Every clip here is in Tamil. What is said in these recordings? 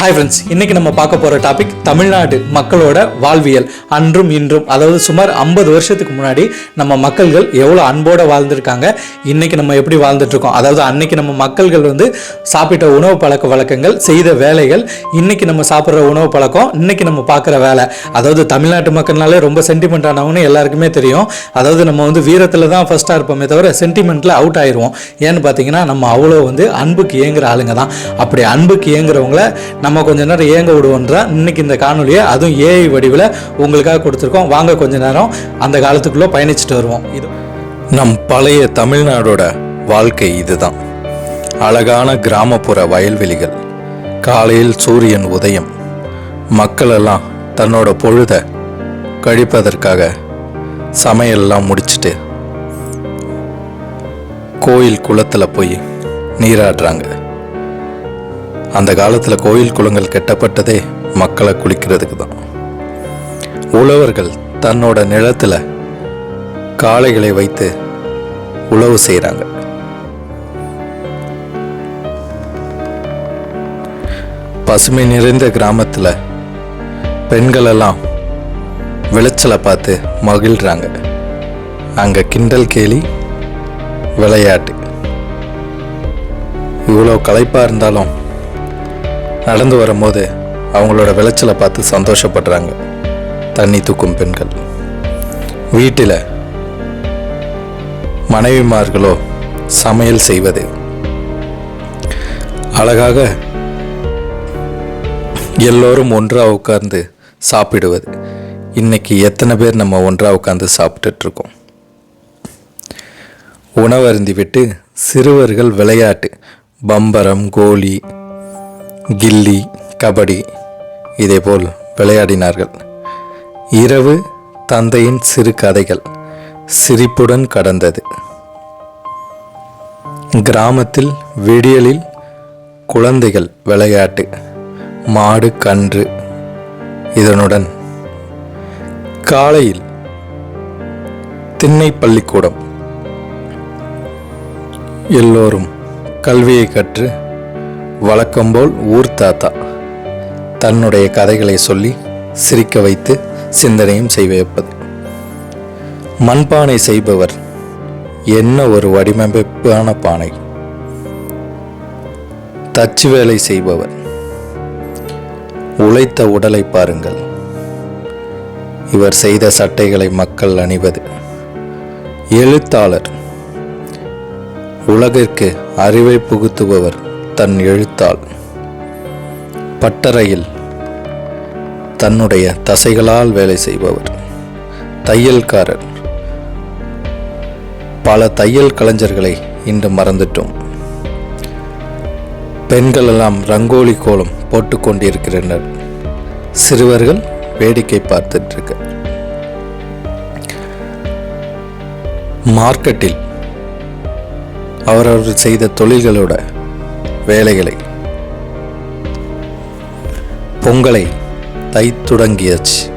ஹாய் ஃப்ரெண்ட்ஸ் இன்னைக்கு நம்ம பார்க்க போகிற டாபிக் தமிழ்நாடு மக்களோட வாழ்வியல். அன்றும் இன்றும் அதாவது சுமார் ஐம்பது வருஷத்துக்கு முன்னாடி நம்ம மக்கள்கள் எவ்வளோ அன்போடு வாழ்ந்துருக்காங்க இன்னைக்கு நம்ம எப்படி வாழ்ந்துட்டுருக்கோம்? அதாவது அன்னைக்கு நம்ம மக்கள்கள் வந்து சாப்பிட்ட உணவு பழக்க வழக்கங்கள் செய்த வேலைகள் இன்னைக்கு நம்ம சாப்பிட்ற உணவு பழக்கம் இன்னைக்கு நம்ம பார்க்குற வேலை. அதாவது தமிழ்நாட்டு மக்கள்னாலே ரொம்ப சென்டிமெண்ட் ஆனவங்கன்னு எல்லாருக்குமே தெரியும். அதாவது நம்ம வந்து வீரத்தில் தான் ஃபஸ்ட்டாக இருப்போமே தவிர சென்டிமெண்ட்டில் அவுட் ஆயிடுவோம் ஏன்னு பார்த்தீங்கன்னா நம்ம அவ்வளோ வந்து அன்புக்கு ஏங்குற ஆளுங்க தான். அப்படி அன்புக்கு ஏங்குறவங்கள நம்ம கொஞ்ச நேரம் ஏங்க விடுவோன்றா இன்னைக்கு இந்த காணொலியை அதுவும் ஏஐ வடிவில் உங்களுக்காக கொடுத்துருக்கோம். வாங்க கொஞ்ச நேரம் அந்த காலத்துக்குள்ளே பயணிச்சுட்டு வருவோம். இது நம் பழைய தமிழ்நாடோட வாழ்க்கை இதுதான். அழகான கிராமப்புற வயல்வெளிகள் காலையில் சூரியன் உதயம். மக்களெல்லாம் தன்னோட பொழுத கழிப்பதற்காக சமையல்லாம் முடிச்சிட்டு கோயில் குளத்தில் போய் நீராடுறாங்க. அந்த காலத்தில் கோயில் குளங்கள் கட்டப்பட்டதே மக்களை குளிக்கிறதுக்கு தான் உழவர்கள் தன்னோட நிலத்தில் காளைகளை வைத்து உழவு செய்கிறாங்க பசுமை நிறைந்த கிராமத்தில் பெண்களெல்லாம் விளைச்சலை பார்த்து மகிழ்கிறாங்க அங்கே கிண்டல் கேலி விளையாட்டு. இவ்வளோ களைப்பாக இருந்தாலும் நடந்து வரும்போது அவங்களோட விளைச்சலை பார்த்து சந்தோஷப்படுறாங்க. தண்ணி தூக்கும் பெண்கள். வீட்டில் மனைவிமார்களோ சமையல் செய்வது. அழகாக எல்லோரும் ஒன்றாக உட்கார்ந்து சாப்பிடுவது. இன்னைக்கு எத்தனை பேர் நம்ம ஒன்றாக உட்கார்ந்து சாப்பிட்டுட்டு இருக்கோம் உணவருந்தி விட்டு சிறுவர்கள் விளையாட்டு. பம்பரம் கோலி கில்லி கபடி இதேபோல் விளையாடினார்கள். இரவு தந்தையின் சிறு கதைகள் சிரிப்புடன் கடந்தது. கிராமத்தில் விடியலில் குழந்தைகள் விளையாட்டு மாடு கன்று இதனுடன். காலையில் திண்ணை பள்ளிக்கூடம். எல்லோரும் கல்வியை கற்று வழக்கம்போல் ஊர் தாத்தா. தன்னுடைய கதைகளை சொல்லி சிரிக்க வைத்து சிந்தனையும் செய்வைப்பது மண்பானை செய்பவர் என்ன ஒரு வடிவமைப்பான பானை. தச்சு வேலை செய்பவர் உழைத்த உடலை பாருங்கள். இவர் செய்த சட்டைகளை மக்கள் அணிவது. எழுத்தாளர் உலகிற்கு அறிவை புகுத்துபவர் தன் எழுத்தால். பட்டறையில் தன்னுடைய தசைகளால் வேலை செய்பவர். தையல்காரர். பல தையல் கலைஞர்களை இன்று மறந்துட்டோம். பெண்கள் எல்லாம் ரங்கோலி கோலம் போட்டுக் கொண்டிருக்கிறனர் சிறுவர்கள் வேடிக்கை பார்த்துட்டு மார்க்கெட்டில் அவரவர் செய்த தொழில்களோட வேலைகளை. பொங்கலை தை தொடங்கியாச்சு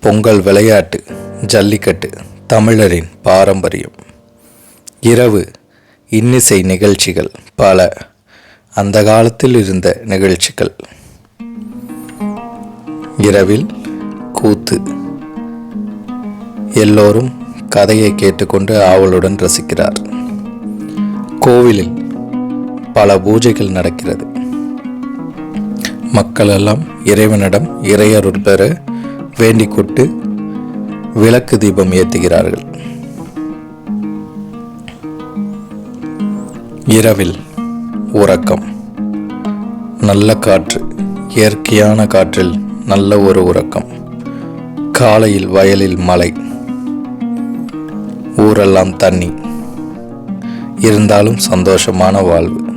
பொங்கல் விளையாட்டு ஜல்லிக்கட்டு தமிழரின் பாரம்பரியம். இரவு இன்னிசை நிகழ்ச்சிகள் பல. அந்த காலத்தில் இருந்த நிகழ்ச்சிகள். இரவில் கூத்து. எல்லோரும் கதையை கேட்டுக்கொண்டு ஆவலுடன் ரசிக்கிறார். கோவிலில் பல பூஜைகள் நடக்கிறது. மக்கள் எல்லாம் இறைவனிடம் இறையருள் பெற வேண்டிக் கொண்டு விளக்கு தீபம் ஏற்றுகிறார்கள் இரவில் உறக்கம். நல்ல காற்று இயற்கையான காற்றில் நல்ல ஒரு உறக்கம். காலையில் வயலில் மழை. ஊரெல்லாம் தண்ணி. இருந்தாலும் சந்தோஷமான வாழ்வு.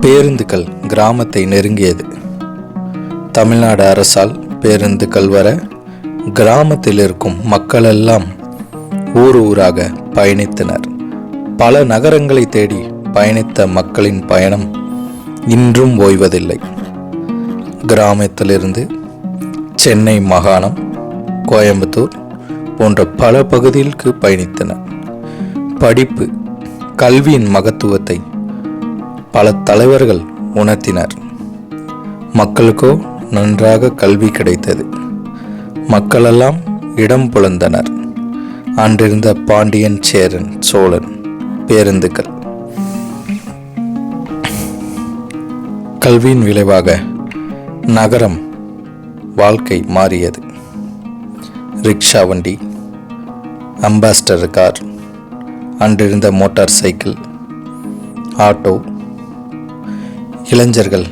பேருந்துகள் கிராமத்தை நெருங்கியது. தமிழ்நாடு அரசால் பேருந்துகள் வர கிராமத்தில் இருக்கும் மக்களெல்லாம் ஊர் ஊராக பயணித்தனர். பல நகரங்களை தேடி பயணித்த மக்களின் பயணம் இன்றும் ஓய்வதில்லை. கிராமத்திலிருந்து சென்னை மாகாணம் கோயம்புத்தூர் போன்ற பல பகுதிகளுக்கு பயணித்தனர். படிப்பு கல்வியின் மகத்துவத்தை பல தலைவர்கள் உணர்த்தினர். மக்களுக்கோ நன்றாக கல்வி கிடைத்தது. மக்களெல்லாம் இடம் புலந்தனர். அன்றிருந்த பாண்டியன் சேரன் சோழன் பேருந்துகள். கல்வியின் விளைவாக நகரம் வாழ்க்கை மாறியது. ரிக்ஷா வண்டி அம்பாஸ்டர் கார் அன்றிருந்த மோட்டார் சைக்கிள் ஆட்டோ இளைஞர்கள்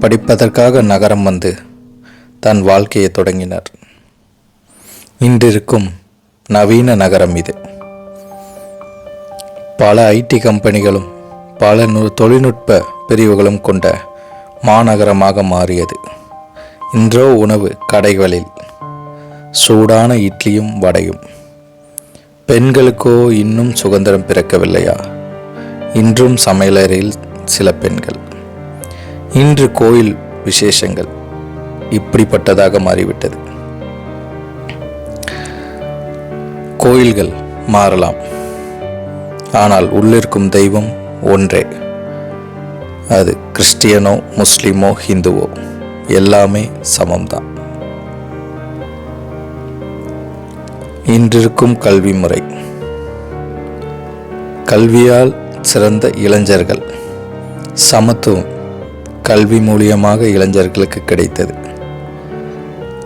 படிப்பதற்காக நகரம் வந்து தன் வாழ்க்கையை தொடங்கினர். இன்றிருக்கும் நவீன நகரம் இது. பல ஐடி கம்பெனிகளும் பல தொழில்நுட்ப பிரிவுகளும் கொண்ட மாநகரமாக மாறியது. இன்றோ உணவு கடைகளில் சூடான இட்லியும் வடையும். பெண்களுக்கோ இன்னும் சுதந்திரம் பிறக்கவில்லையா? இன்றும் சமையலறையில் சில பெண்கள். இன்று கோயில் விசேஷங்கள் இப்படிப்பட்டதாக மாறிவிட்டது. கோயில்கள் மாறலாம். ஆனால் உள்ளிருக்கும் தெய்வம் ஒன்றே. அது கிறிஸ்டியனோ முஸ்லீமோ ஹிந்துவோ எல்லாமே சமம்தான். இன்றிருக்கும் கல்வி முறை. கல்வியால் சிறந்த இளைஞர்கள் சமத்துவம் கல்வி மூலியமாக இளைஞர்களுக்கு கிடைத்தது.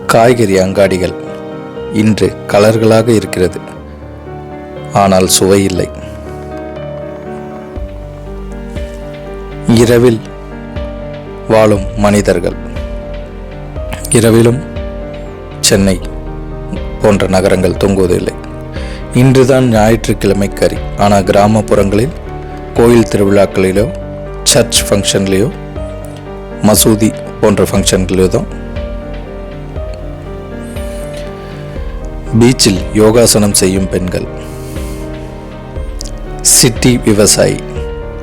காய்கறி அங்காடிகள் இன்று கலர்களாக இருக்கிறது. ஆனால் சுவை இல்லை. இரவில் வாழும் மனிதர்கள். இரவிலும் சென்னை போன்ற நகரங்கள் தொங்குவதில்லை. இன்றுதான் ஞாயிற்றுக்கிழமை கறி ஆனால் கிராமப்புறங்களில் கோயில் திருவிழாக்களிலோ சர்ச் ஃபங்க்ஷன்லேயோ மசூதி போன்ற ஃபங்க்ஷன்களிலோ தான் பீச்சில் யோகாசனம் செய்யும் பெண்கள் சிட்டி விவசாயி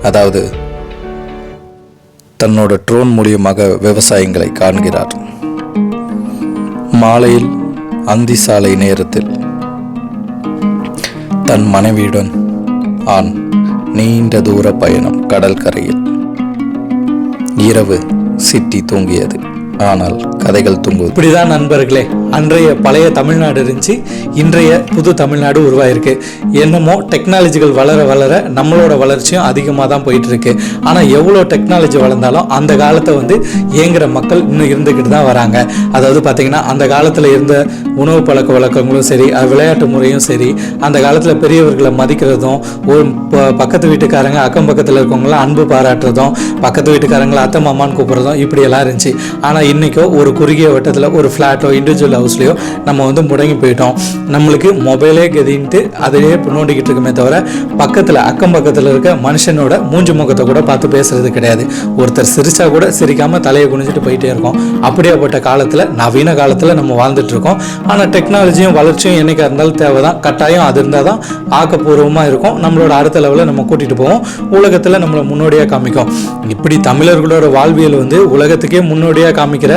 அதாவது தன்னோட ட்ரோன் மூலியமாக விவசாயங்களை காண்கிறார் மாலையில் அந்தி சாலை நேரத்தில் தன் மனைவியுடன் ஆண் நீண்ட தூர பயணம் கடல் கரையில் இரவு சிட்டி தூங்கியது. ஆனால் கதைகள் தூங்குவது இப்படிதான் நண்பர்களே அன்றைய பழைய தமிழ்நாடு இருந்துச்சு இன்றைய புது தமிழ்நாடு உருவாயிருக்கு. என்னமோ டெக்னாலஜிகள் வளர வளர நம்மளோட வளர்ச்சியும் அதிகமாக தான் போயிட்டு இருக்கு ஆனால் எவ்வளோ டெக்னாலஜி வளர்ந்தாலும் அந்த காலத்தை வந்து ஏங்குற மக்கள் இன்னும் இருந்துக்கிட்டு தான் வராங்க. அதாவது பார்த்தீங்கன்னா அந்த காலத்தில் இருந்த உணவு பழக்க வழக்கங்களும் சரி அது விளையாட்டு முறையும் சரி அந்த காலத்தில் பெரியவர்களை மதிக்கிறதும் ஒரு பக்கத்து வீட்டுக்காரங்க அக்கம் பக்கத்தில் இருக்கவங்களாம் அன்பு பாராட்டுறதும் பக்கத்து வீட்டுக்காரங்களை அத்தை மாமான்னு கூப்பிட்றதும் இப்படியெல்லாம் இருந்துச்சு. ஆனால் இன்றைக்கோ ஒரு குறுகிய வட்டத்தில் ஒரு ஃப்ளாட்டோ இண்டிவிஜுவல் ஹவுஸ்லேயோ நம்ம வந்து முடங்கி போயிட்டோம். நம்மளுக்கு மொபைலே கதின்ட்டு அதையே நோண்டிக்கிட்டு இருக்குமே தவிர பக்கத்தில் அக்கம் பக்கத்தில் இருக்க மனுஷனோட மூஞ்சி முகத்தை கூட பார்த்து பேசுறது கிடையாது. ஒருத்தர் சிரிச்சா கூட சிரிக்காமல் தலையை குனிஞ்சிட்டு போயிட்டே இருக்கோம். அப்படியாப்பட்ட காலத்தில் நவீன காலத்தில் நம்ம வாழ்ந்துட்டு இருக்கோம். ஆனால் டெக்னாலஜியும் வளர்ச்சியும் என்னைக்கா இருந்தாலும் தேவை தான் கட்டாயம் அது இருந்தால் தான் ஆக்கப்பூர்வமாக இருக்கும். நம்மளோட அடுத்த லெவலில் நம்ம கூட்டிகிட்டு போவோம். உலகத்தில் நம்மளை முன்னோடியாக காமிக்கும். இப்படி தமிழர்களோட வாழ்வியல் வந்து உலகத்துக்கே முன்னோடியாக காமிக்கிற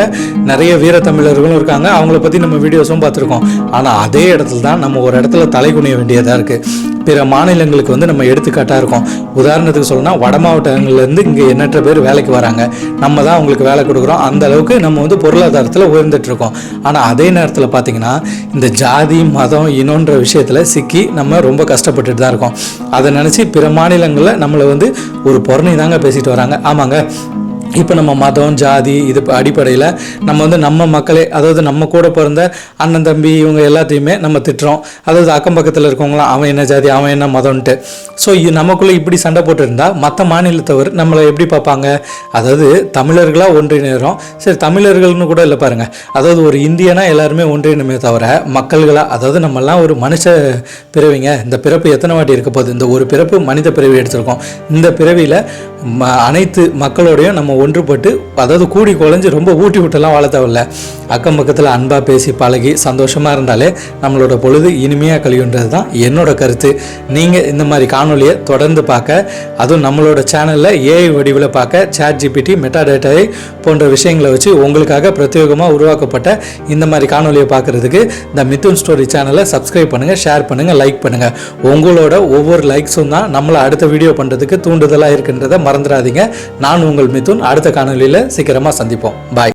நிறைய வீர தமிழர்களும் இருக்காங்க. அவங்கள பற்றி நம்ம வீடியோஸும் பார்த்துருக்கோம். ஆனால் அதே இடத்துல தான் நம்ம ஒரு இடத்துல தலை குனிய வேண்டியதாக இருக்குது பிற மாநிலங்களுக்கு வந்து நம்ம எடுத்துக்காட்டாக இருக்கோம். உதாரணத்துக்கு சொல்லணும்னா வட மாவட்டங்கள்லேருந்து இங்கே எண்ணற்ற பேர் வேலைக்கு வராங்க. நம்ம தான் அவங்களுக்கு வேலை கொடுக்குறோம். அந்த அளவுக்கு நம்ம வந்து பொருளாதாரத்தில் உயர்ந்துட்டு இருக்கோம். ஆனால் அதே நேரத்தில் பார்த்தீங்கன்னா இந்த ஜாதி மதம் இனோன்ற விஷயத்தில் சிக்கி நம்ம ரொம்ப கஷ்டப்பட்டுட்டு தான் இருக்கோம். அதை நினச்சி பிற மாநிலங்களில் நம்மளை வந்து ஒரு பொறணி தாங்க பேசிட்டு வராங்க. ஆமாங்க. இப்போ நம்ம மதம் ஜாதி இது அடிப்படையில் நம்ம வந்து நம்ம மக்களே அதாவது நம்ம கூட பிறந்த அண்ணன் தம்பி இவங்க எல்லாத்தையுமே நம்ம திட்டுறோம். அதாவது அக்கம் பக்கத்தில் இருக்கவங்களாம் அவன் என்ன ஜாதி அவன் என்ன மதம்ன்ட்டு. ஸோ இது நமக்குள்ளே இப்படி சண்டை போட்டுருந்தா மற்ற மாநிலத்தவர் நம்மளை எப்படி பார்ப்பாங்க? அதாவது தமிழர்களாக ஒன்றிணைகிறோம் சரி தமிழர்கள்னு கூட இல்லை பாருங்க. அதாவது ஒரு இந்தியனா எல்லாருமே ஒன்றிணைமே தவிர மக்கள்களாக அதாவது நம்மெல்லாம் ஒரு மனுஷ பிறவிங்க. இந்த பிறப்பு எத்தனை வாட்டி இருக்க போகுது? இந்த ஒரு பிறப்பு மனித பிறவி எடுத்திருக்கோம். இந்த பிறவியில் ம அனைத்து மக்களோடையும் நம்ம ஒன்றுபட்டு அதாவது கூடி குழஞ்சு ரொம்ப ஊட்டி விட்டுலாம் வாழ தேவையில்ல. அக்கம் பக்கத்தில் அன்பாக பேசி பழகி சந்தோஷமாக இருந்தாலே நம்மளோட பொழுது இனிமையாக கழியுன்றது தான் என்னோட கருத்து. நீங்கள் இந்த மாதிரி காணொலியை தொடர்ந்து பார்க்க அதுவும் நம்மளோட சேனலில் ஏஐ வடிவில் பார்க்க சேட் ஜிபிடி மெட்டாடேட்டாவை போன்ற விஷயங்களை வச்சு உங்களுக்காக பிரத்யேகமாக உருவாக்கப்பட்ட இந்த மாதிரி காணொலியை பார்க்குறதுக்கு இந்த மித்துன் ஸ்டோரி சேனலை சப்ஸ்கிரைப் பண்ணுங்கள் ஷேர் பண்ணுங்கள் லைக் பண்ணுங்கள் உங்களோட ஒவ்வொரு லைக்ஸும் தான் நம்மளை அடுத்த வீடியோ பண்ணுறதுக்கு தூண்டுதலாக இருக்குன்றதை மறந்துடாதீங்க. நான் உங்கள் மிதுன் அடுத்த காணொலியில் சீக்கிரமாக சந்திப்போம். பாய்